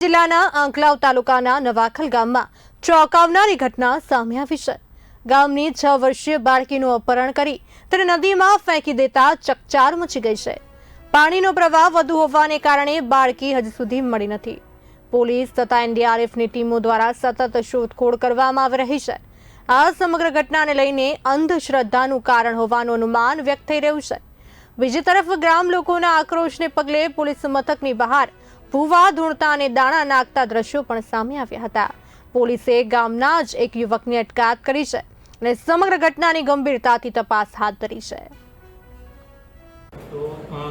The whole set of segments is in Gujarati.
જિલ્લાના આંકલાવ તાલુકાના નવાખલ ગામમાં ચોંકાવનારી ઘટના સામે આવી છે. ગામની છ વર્ષીય બાળકીનું અપહરણ કરી તેને નદીમાં ફેંકી દેતા ચકચાર મચી ગઈ છે. પાણીનો પ્રવાહ વધુ હોવાને કારણે બાળકી હજી સુધી મળી નથી. પોલીસ તથા એનડીઆરએફની ટીમો દ્વારા સતત શોધખોળ કરવામાં આવી રહી છે. આ સમગ્ર ઘટનાને લઈને અંધશ્રદ્ધાનું કારણ હોવાનું અનુમાન વ્યક્ત થઈ રહ્યું છે. બીજી તરફ ગ્રામ લોકોના આક્રોશને પગલે પોલીસ મથકની બહાર ભૂવા, ધૂણતા અને દાણા નાખતા દ્રશ્યો પણ સામે આવ્યા હતા. પોલીસે ગામના જ એક યુવકની અટકાયત કરી છે અને સમગ્ર ઘટનાની ગંભીરતાથી તપાસ હાથ ધરી છે. તો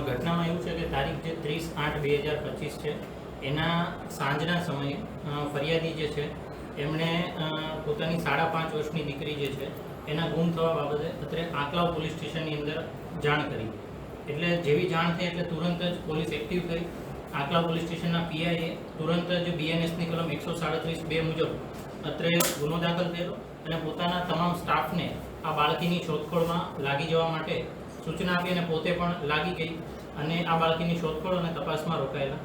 ઘટનામાં એવું છે કે તારીખ જે ત્રીસ આઠ બે હજાર પચીસ છે, એના સાંજના સમયે ફરિયાદી જે છે, એમણે પોતાની સાડા પાંચ વર્ષની દીકરી જે છે, એના ગુમ થવા બાબતે અત્રે આંકલાવ પોલીસ સ્ટેશનની અંદર જાણ કરી. એટલે જેવી જાણ થઈ એટલે તુરંત જ પોલીસ એક્ટિવ થઈ આંકલાવ પોલીસ સ્ટેશનના પીઆઈએ તુરંત જ બીએનએસની કલમ એકસો સાડત્રીસ બે મુજબ અત્રે ગુનો દાખલ કર્યો અને પોતાના તમામ સ્ટાફને આ બાળકીની શોધખોળમાં લાગી જવા માટે સૂચના આપી અને પોતે પણ લાગી ગઈ અને આ બાળકીની શોધખોળ અને તપાસમાં રોકાયેલા.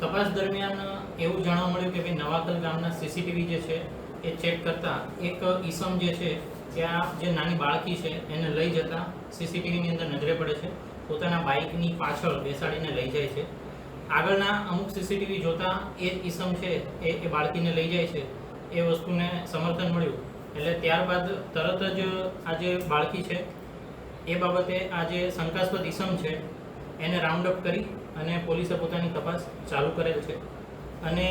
તપાસ દરમિયાન એવું જાણવા મળ્યું કે ભાઈ નવાકલ ગામના સીસીટીવી જે છે એ ચેક કરતાં એક ઈસમ જે છે કે આ જે નાની બાળકી છે એને લઈ જતા સીસીટીવીની અંદર નજરે પડે છે. પોતાના બાઇકની પાછળ બેસાડીને લઈ જાય છે. આગળના અમુક સીસીટીવી જોતા એ ઈસમ છે, એ એ બાળકીને લઈ જાય છે, એ વસ્તુને સમર્થન મળ્યું. એટલે ત્યારબાદ તરત જ આ જે બાળકી છે, એ બાબતે આ જે શંકાસ્પદ ઈસમ છે, એને રાઉન્ડ અપ કરી અને પોલીસે પોતાની તપાસ ચાલુ કરેલ છે. અને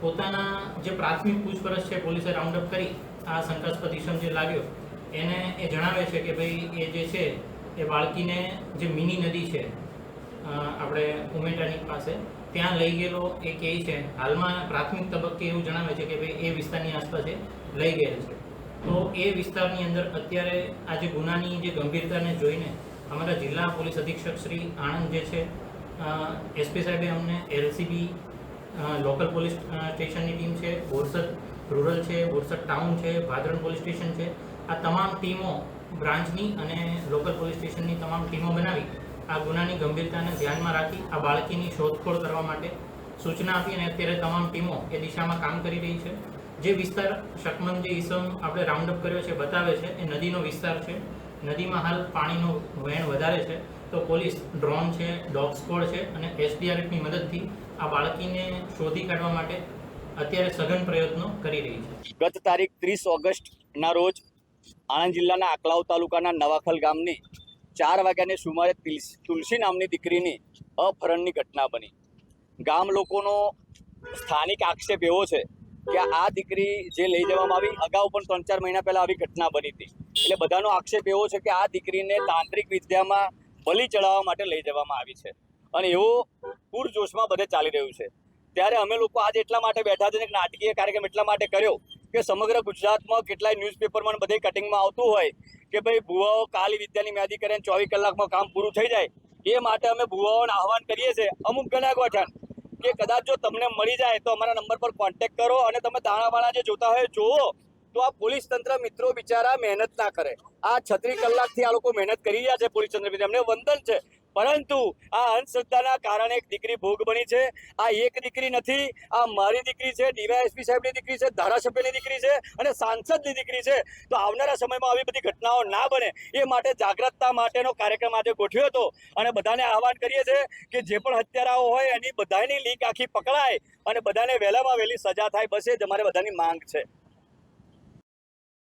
પોતાના જે પ્રાથમિક પૂછપરછ છે, પોલીસે રાઉન્ડ અપ કરી આ શંકાસ્પદ ઈસમ જે લાગ્યો, એને એ જણાવે છે કે ભાઈ, એ જે છે, એ બાળકીને જે મિની નદી છે આપણે ઉમેટાની પાસે. ત્યાં લઈ ગયેલો એ કહે છે, હાલમાં પ્રાથમિક તબક્કે એવું જણાવે છે કે ભાઈ એ વિસ્તારની આસપાસ લઈ ગયેલ છે. તો એ વિસ્તારની અંદર અત્યારે આ જે ગુનાની જે ગંભીરતાને જોઈને અમારા જિલ્લા પોલીસ અધિક્ષક શ્રી આણંદ જે છે એસપી સાહેબે અમને એલસીબી લોકલ પોલીસ સ્ટેશનની ટીમ છે, બોરસદ રૂરલ છે, બોરસદ ટાઉન છે, ભાદરણ પોલીસ સ્ટેશન છે. આ તમામ ટીમો બ્રાન્ચની અને લોકલ પોલીસ સ્ટેશનની તમામ ટીમો બનાવી આ ગુનાની ગંભીરતાને ધ્યાનમાં રાખી આ બાળકીની શોધખોળ કરવા માટે સૂચના આપી અને અત્યારે તમામ ટીમો એ દિશામાં કામ કરી રહી છે. જે વિસ્તાર શકમન જે ઈસમ આપણે રાઉન્ડ અપ કર્યો છે, બતાવે છે, એ નદીનો વિસ્તાર છે. નદીમાં હાલ પાણીનો વહેણ વધારે છે. તો પોલીસ ડ્રોન છે, ડોગ સ્કોડ છે અને એસડીઆરએફની મદદથી આ બાળકીને શોધી કાઢવા માટે અત્યારે સઘન પ્રયત્નો કરી રહી છે. ગત તારીખ ત્રીસ ઓગસ્ટના રોજ આણંદ જિલ્લાના આકલાવ તાલુકાના નવાખલ ગામની ચાર વાગ્યાની સુમારે તિલ- તુલસી નામની દીકરીની અપહરણની ઘટના બની. ગામ લોકોનો સ્થાનિક આક્ષેપ એવો છે કે આ દીકરી જે લઈ જવામાં આવી, અગાઉ પણ ત્રણ ચાર મહિના પહેલા આવી ઘટના બની હતી. એટલે બધાનો આક્ષેપ એવો છે કે આ દીકરીને તાંત્રિક વિદ્યામાં બલિ ચડાવવા માટે લઈ જવામાં આવી છે. અને એવો પૂરજોશમાં બધે ચાલી રહ્યું છે. ત્યારે અમે લોકો આજે એટલા માટે બેઠા છે નાટકીય કાર્યક્રમ એટલા માટે કર્યો કે સમગ્ર ગુજરાતમાં કેટલાય ન્યૂઝપેપરમાં બધે કટિંગમાં આવતું હોય કે ભાઈ ભુવાઓ કાલી વિદ્યાની મ્યાદી કરે ચોવીસ કલાકમાં કામ પૂરું થઈ જાય, એ માટે અમે ભુવાઓને આહવાન કરીએ છીએ. અમુક ઘણા ગોઠણ કે કદાચ જો તમને મળી જાય તો અમારા નંબર પર કોન્ટેક કરો અને તમે દાણાવાળા જે જોતા હોય જુઓ તો આ પોલીસ તંત્ર મિત્રો બિચારા મહેનત ના કરે. આ છત્રીસ કલાકથી આ લોકો મહેનત કરી રહ્યા છે પોલીસ તંત્ર એમને વંદન છે. પરંતુ આ અંધશ્રદ્ધાના કારણે એક દીકરી ભોગ બની છે. આ એક દીકરી નથી, આ મારી દીકરી છે, ડીવાયએસપી સાહેબની દીકરી છે, ધારાસભ્યની દીકરી છે અને સાંસદની દીકરી છે. તો આવનારા સમયમાં આવી બધી ઘટનાઓ ના બને એ માટે જાગૃતતા માટેનો કાર્યક્રમ આજે ગોઠવ્યો હતો. અને બધાને આહવાન કરીએ છીએ કે જે પણ હત્યારાઓ હોય એની બધાની લીક આખી પકડાય અને બધાને વહેલામાં વહેલી સજા થાય, બસ એ જ અમારે બધાની માંગ છે.